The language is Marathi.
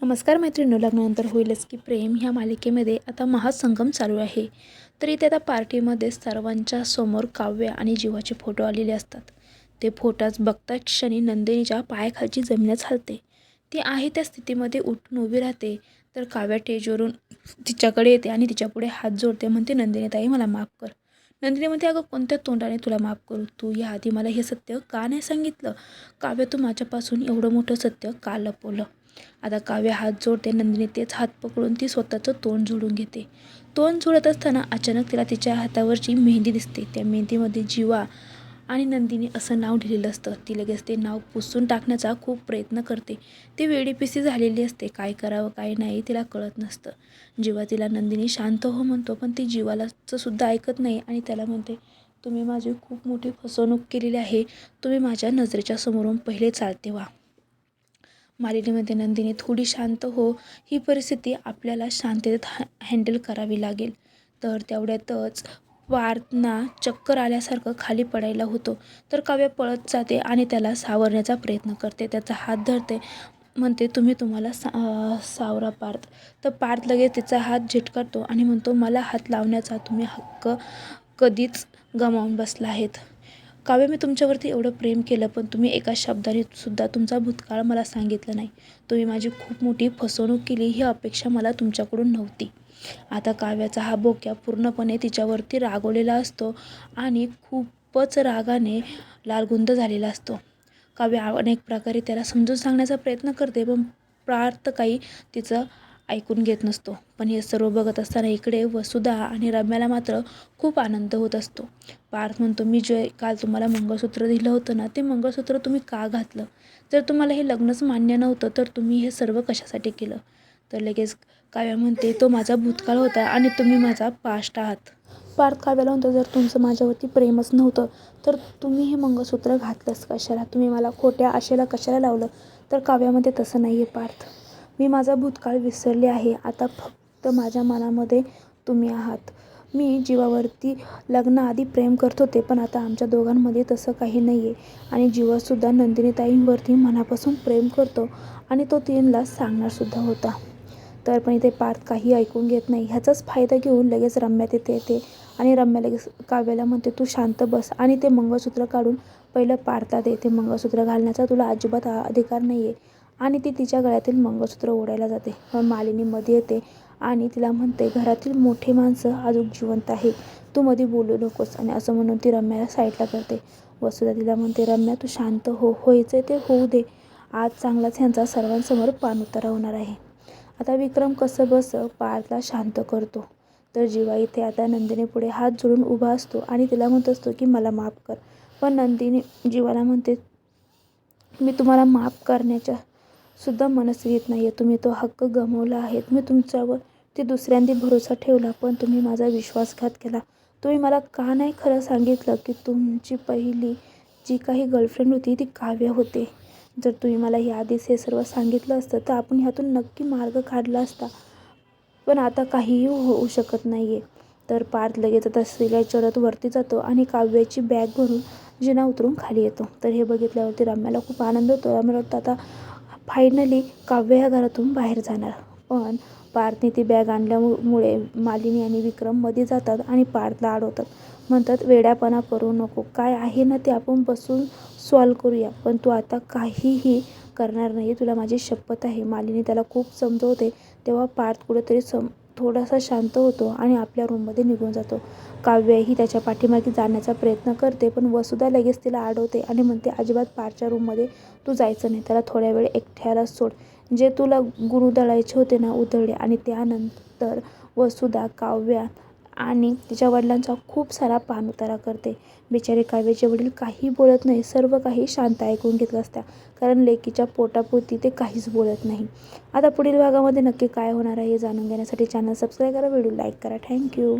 नमस्कार मैत्रिणी लग्नानंतर होईलच की प्रेम ह्या मालिकेमध्ये आता महासंगम चालू आहे. तर इथे आता पार्टीमध्ये सर्वांच्या समोर काव्य आणि जीवाचे फोटो आलेले असतात. ते फोटोच बघता क्षणी नंदिनीच्या पायाखालची जमीनच हलते. ती आहे त्या स्थितीमध्ये उठून उभी राहते तर काव्या टेजवरून तिच्याकडे येते आणि तिच्यापुढे हात जोडते म्हणते नंदिनी ताई मला माफ कर. नंदिनी म्हणते अगं कोणत्या तोंडाने तुला माफ करू? तू या आधी मला हे सत्य का नाही सांगितलं? काव्य तू माझ्यापासून एवढं मोठं सत्य का लपवलं? आता काव्य हात जोडते नंदिनी तेच हात पकडून ती स्वतःचं तोंड जोडून घेते. तोंड जोडत असताना अचानक तिला तिच्या हातावरची मेहंदी दिसते. त्या मेहंदीमध्ये जीवा आणि नंदिनी असं नाव लिहिलेलं असतं. ती लगेच ते नाव पुसून टाकण्याचा खूप प्रयत्न करते. ती वेडीपिसी झालेली असते. काय करावं काय नाही तिला कळत नसतं. जीवा तिला नंदिनी शांत हो म्हणतो पण ती जीवालाचं सुद्धा ऐकत नाही आणि त्याला म्हणते तुम्ही माझी खूप मोठी फसवणूक केलेली आहे. तुम्ही माझ्या नजरेच्या समोरून पहिले चालते व्हा. मालिनीमध्ये नंदिनी थोडी शांत हो ही परिस्थिती आपल्याला शांततेत हॅ हँडल करावी लागेल. तर तेवढ्यातच पार्थना चक्कर आल्यासारखं खाली पडायला होतो. तर काव्य पळत जाते आणि त्याला सावरण्याचा प्रयत्न करते. त्याचा हात धरते. म्हणते तुम्ही तुम्हाला सा सावरा पार्थ. तर पार्थ लगेच तिचा हात झिटकारतो आणि म्हणतो मला हात लावण्याचा तुम्ही हक्क कधीच गमावून बसला आहेत. काव्य मी तुमच्यावरती एवढं प्रेम केलं पण तुम्ही एका शब्दाने सुद्धा तुमचा भूतकाळ मला सांगितलं नाही. तुम्ही माझी खूप मोठी फसवणूक केली ही अपेक्षा मला तुमच्याकडून नव्हती. आता काव्याचा हा बोक्या पूर्णपणे तिच्यावरती रागवलेला असतो आणि खूपच रागाने लालगुंद झालेला असतो. काव्य अनेक प्रकारे त्याला समजून सांगण्याचा प्रयत्न करते पण प्रार्थ काही तिचं ऐकून घेत नसतो. पण हे सर्व बघत असताना इकडे वसुधा आणि रम्याला मात्र खूप आनंद होत असतो. पार्थ म्हणतो मी जे काल तुम्हाला मंगळसूत्र दिलं होतं ना ते मंगळसूत्र तुम्ही का घातलं? जर तुम्हाला हे लग्नच मान्य नव्हतं तर तुम्ही हे सर्व कशासाठी केलं? तर लगेच काव्या म्हणते तो माझा भूतकाळ होता आणि तुम्ही माझा पास्ट आहात. पार्थ काव्याला म्हणतो जर तुमचं माझ्यावरती प्रेमच नव्हतं तर तुम्ही हे मंगळसूत्र घातलंच कशाला? तुम्ही मला खोट्या आशेला कशाला लावलं? तर काव्यामध्ये तसं नाही आहे पार्थ. मी माझा भूतकाळ विसरले आहे. आता फक्त माझ्या मनामध्ये तुम्ही आहात. मी जीवावरती लग्नाआधी प्रेम करत होते पण आता आमच्या दोघांमध्ये तसं काही नाही आहे आणि जीवासुद्धा नंदिनीताईंवरती मनापासून प्रेम करतो आणि तो तीनला सांगणारसुद्धा होता. तर पण इथे पार्थ काही ऐकून घेत नाही. ह्याचाच फायदा घेऊन लगेच रम्या तिथे येते आणि रम्या लगेच काव्याला म्हणते तू शांत बस. आणि ते मंगळसूत्र काढून पहिलं पार्थला येते. मंगळसूत्र घालण्याचा तुला अजिबात अधिकार नाही आहे आणि ती तिच्या गळ्यातील मंगळसूत्र ओढायला जाते. पण मालिनी मध्ये येते आणि तिला म्हणते घरातील मोठे माणसं अजून जिवंत आहे तू मध्ये बोलू नकोस. आणि असं म्हणून ती रम्याला साईडला करते. वसुधा तिला म्हणते रम्या तू शांत हो. व्हायचं ते होऊ दे. आज चांगलाच ह्यांचा सर्वांसमोर पाणउतारा होणार आहे. आता विक्रम कसं बसं पार्थला शांत करतो. तर जीवा इथे आता नंदिनी पुढे हात जोडून उभा असतो आणि तिला म्हणत असतो की मला माफ कर. पण नंदिनी जीवाला म्हणते मी तुम्हाला माफ करण्याच्या सुद्धा मनास येत नाही आहे तुम्ही तो हक्क गमावला आहे. मी तुमच्यावर ते दुसऱ्यांदी भरोसा ठेवला पण तुम्ही माझा विश्वासघात केला. तुम्ही मला का नाही खरं सांगितलं की तुमची पहिली जी काही गर्लफ्रेंड होती ती काव्य होते? जर तुम्ही मला या आधीच हे सर्व सांगितलं असतं तर आपण ह्यातून नक्की मार्ग काढला असता. पण आता काहीही होऊ शकत नाही आहे तर पार्थ लगेच आता स्त्रीला चढत वरती जातो आणि काव्याची बॅग भरून जिना उतरून खाली येतो. तर हे बघितल्यावरती रम्याला खूप आनंद होतो. रम्याला वाटतं आता फायनली काव्य ह्या घरातून बाहेर जाणार. पण पार्थने ती बॅग आणल्यामुळे मालिनी आणि विक्रममध्ये जातात आणि पार्थला अडवतात. म्हणतात वेड्यापणा करू नको. काय आहे ना ते आपण बसून सॉल्व करूया. पण तू आता काहीही करणार नाही. तुला माझी शपथ आहे. मालिनी त्याला खूप समजवते. तेव्हा पार्थ कुठेतरी सम थोडासा शांत होतो आणि आपल्या रूममध्ये निघून जातो. काव्यही त्याच्या पाठीमागे जाण्याचा प्रयत्न करते पण वसुधा लगेच तिला आडवते आणि म्हणते अजिबात पारच्या रूममध्ये तू जायचं नाही त्याला थोड्या वेळ एकट्याला सोड. जे तुला गुरु दळायचे होते ना उधळले आणि त्यानंतर वसुधा काव्या आणि तिच्या वडिलांचा खूप सारा पाणउतारा करते. बिचारे काव्याचे वडील काही बोलत नाही सर्व काही शांत ऐकून घेतलं असत्या. कारण लेकीच्या पोटापोटी ते काहीच बोलत नाही. आता पुढील भागामध्ये नक्की काय होणार आहे हे जाणून घेण्यासाठी चॅनल सबस्क्राईब करा व्हिडिओ लाईक करा. Thank you